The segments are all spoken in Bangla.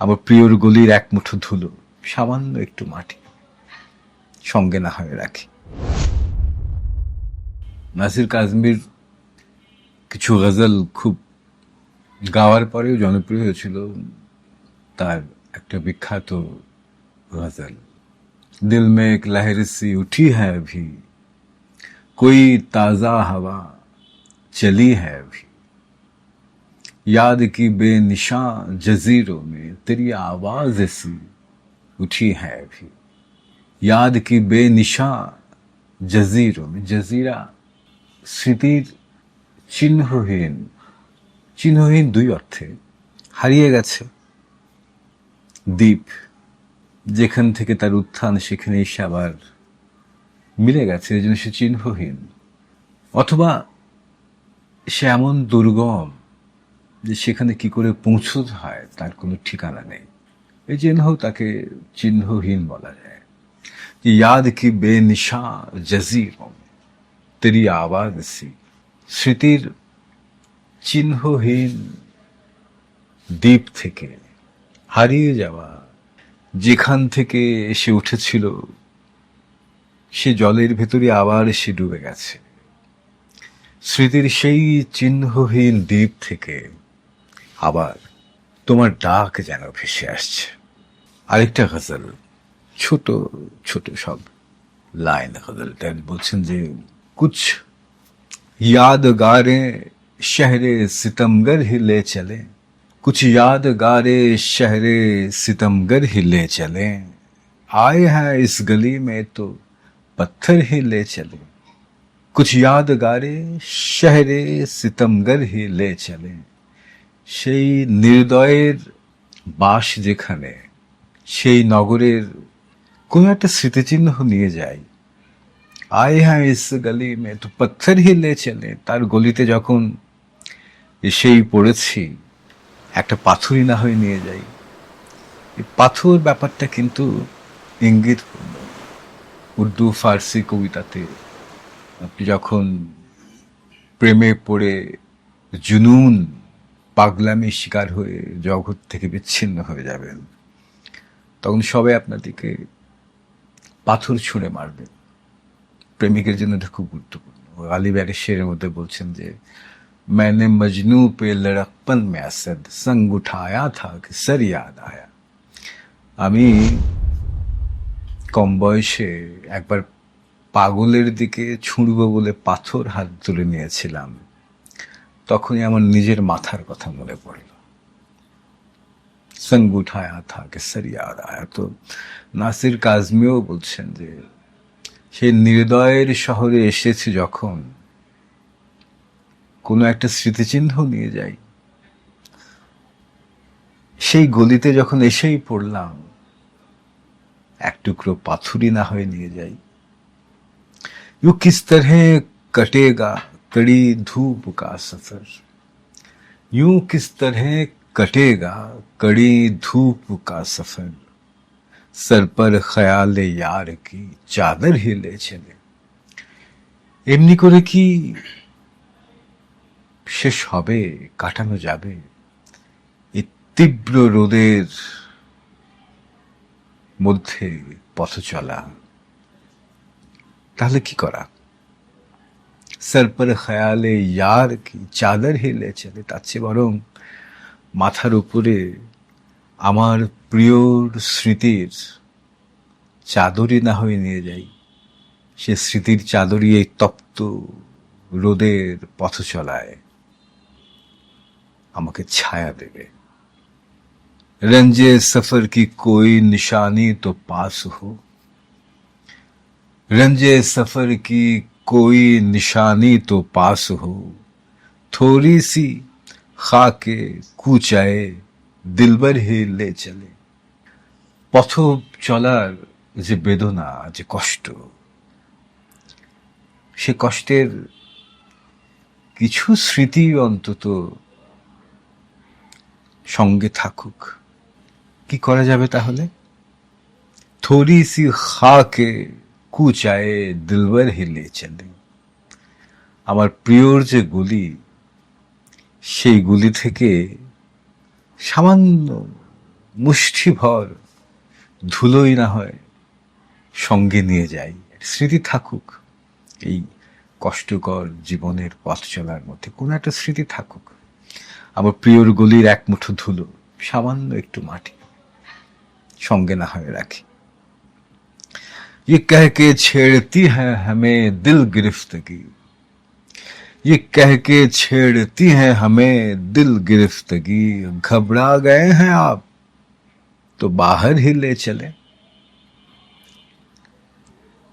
আমার প্রিয়র গলির এক মুঠো ধুলো সামান্য একটু মাটি সঙ্গে না হয়ে রাখি নাসির কাজমির কিছু গজল খুব গাওয়ার পরেও জনপ্রিয় হয়েছিল তার একটা বিখ্যাত গজল दिल में एक लहर सी उठी है अभी कोई ताजा हवा चली है अभी याद की बेनिशा जजीरों में तेरी आवाज सी उठी है अभी याद की बेनिशा जजीरों में जजीरा স্মৃতির চিহ্নহীন চিহ্নহীন দুই অর্থে হারিয়ে গেছে দ্বীপ যেখান থেকে তার উত্থান সেখানে এসে আবার মিলে গেছে এই জন্য সে চিহ্নহীন অথবা সে এমন দুর্গম যে সেখানে কি করে পৌঁছতে হয়, তার কোনো ঠিকানা নেই। এই জন্য তাকে চিহ্নহীন বলা যায়। যে ইয়াদ কি বেনিশা জজির তেরি আওয়াজ সি। স্মৃতির চিহ্নহীন দ্বীপ থেকে হারিয়ে যাওয়া, যেখান থেকে এসে উঠেছিল, সে জলের ভেতরে আবার সে ডুবে গেছে। স্মৃতির সেই চিহ্নহীন দ্বীপ থেকে আবার তোমার ডাক যেন ভেসে আসছে। আরেকটা গজল، ছোট ছোট সব লাইন গজলটা। বলছেন যে، কুছ یادگاریں شہر ستمگر ہی لے چلے کچھ یادگاریں شہر ستمگر ہی لے چلے آئے ہیں اس گلی میں تو پتھر ہی لے چلے کچھ یادگاریں شہر ستمگر ہی لے چلے সেই নির্দয়ের বাস যেখানে, সেই নগরের কোনো একটা স্মৃতিচিহ্ন নিয়ে যায়। আয় হ্যাঁ ইস গলি মে তো পাথর হি লে চলে। তার গলিতে যখন এসেই পড়েছি, একটা পাথরই না হয়ে নিয়ে যাই। এই পাথর ব্যাপারটা কিন্তু ইঙ্গিতপূর্ণ। উর্দু, ফার্সি কবিতাতে আপনি যখন প্রেমে পড়ে জুনুন পাগলামি শিকার হয়ে জগৎ থেকে বিচ্ছিন্ন হয়ে যাবেন তখন সবাই আপনার দিকে পাথর ছুঁড়ে মারবেন প্রেমিকের জন্য এটা খুব গুরুত্বপূর্ণ গালিব এক শেরের মধ্যে বলছেন যে मैंने मजनू पे लड़कपन में असद संग उठाया था कि सर याद आया আমি কম বয়সে একবার পাগলের দিকে ছুঁড়ব বলে পাথর হাত তুলে নিয়েছিলাম তখনই আমার নিজের মাথার কথা মনে পড়ল। সঙ্গ থা কেসরিয়া তো নাসির কাজমিও বলছেন যে, সে নির্দয়ের শহরে এসেছে যখন কোনো একটা স্মৃতিচিহ্ন নিয়ে যাই সেই গলিতে যখন এসেই পড়লাম, এক টুকরো পাথুরি না হয়ে নিয়ে যাই। You kiss তরহে কটেগা کڑی دھوپ کا سفر۔ یوں کس طرح کٹے گا کڑی دھوپ کا سفر۔ سر پر خیال یار کی چادر ہی لے چلے۔ امنی کو رکھی شیش ہوبے কাটানো যাবে এই তীব্র রোদের মধ্যে পথ চলা তাহলে কি করা সর পর খেয়ালে ইয়ার কি চাদর হিলে চলে তার চেয়ে বরং মাথার উপরে আমার প্রিয়র স্মৃতির চাদরই না হয়ে নিয়ে যাই সে স্মৃতির চাদরই এই তপ্ত রোদের পথ চলায় আমাকে ছায়া দেবে रंजे सफर की कोई निशानी तो पास हो रंजे सफर की कोई निशानी तो पास हो थोड़ी सी खाके কুচায়ে দিলবার হি লে চলে পথ চলার যে বেদনা যে কষ্ট সে কষ্টের কিছু স্মৃতি অন্তত সঙ্গে থাকুক কি করা যাবে তাহলে থোড়ি সি খাকে কুচায়ে দিলবার হিলে চলে। আমার প্রিয়র যে গুলি, সেই গুলি থেকে সামান্য মুষ্টি ভর ধুলোই না হয় সঙ্গে নিয়ে যাই। স্মৃতি থাকুক এই কষ্টকর জীবনের পথ চলার মধ্যে, কোনো একটা স্মৃতি থাকুক। আমার প্রিয়র গলির এক মুঠো ধুলো সামান্য একটু মাটি সঙ্গে না হয় রাখি। یہ کہہ کے چھیڑتی ہے ہمیں دل گرفتگی۔ یہ کہہ کے چھیڑتی ہے ہمیں دل گرفتگی۔ گھبرا گئے ہیں آپ تو باہر ہی لے چلے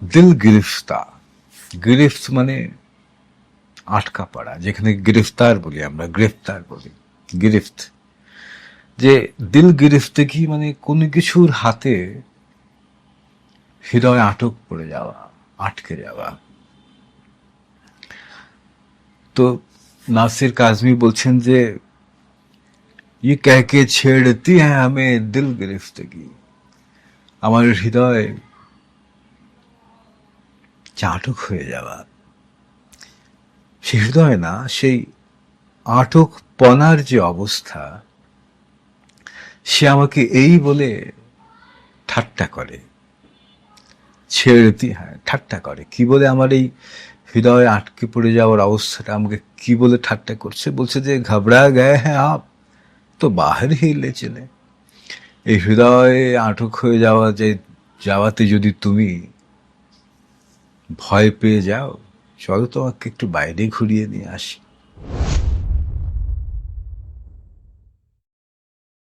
دل گرفتہ گرفت منے آٹکا پڑا۔ যেখানে گرفتار বলি ہم গ্রেফতার বলি গিরিফত যে دل گرفتگی কি মানে কোনো কিছুর হাতে হৃদয় আটক পড়ে যাওয়া আটকে যাওয়া তো নাসির কাজমি বলছেন যে ये कह के छेड़ती है हमें दिल गिरफ्तगी আমার হৃদয় চাটক হয়ে যাওয়া সে হৃদয় না সেই আটক পনার যে অবস্থা সে আমাকে এই বলে ঠাট্টা করে ছেড়তি হ্যাঁ ঠাট্টা করে। কি বলে আমার এই হৃদয়ে আটকে পড়ে যাওয়ার অবস্থাটা? আমাকে কি বলে ঠাট্টা করছে? বলছে যে, ঘাবড়া গায়ে হ্যাঁ আপ, তো বাহির হিলে চলে। এই হৃদয়ে আটক হয়ে যাওয়া যে, যাওয়াতে যদি তুমি ভয় পেয়ে যাও, চলো তোমাকে একটু বাইরে ঘুরিয়ে নিয়ে আসি।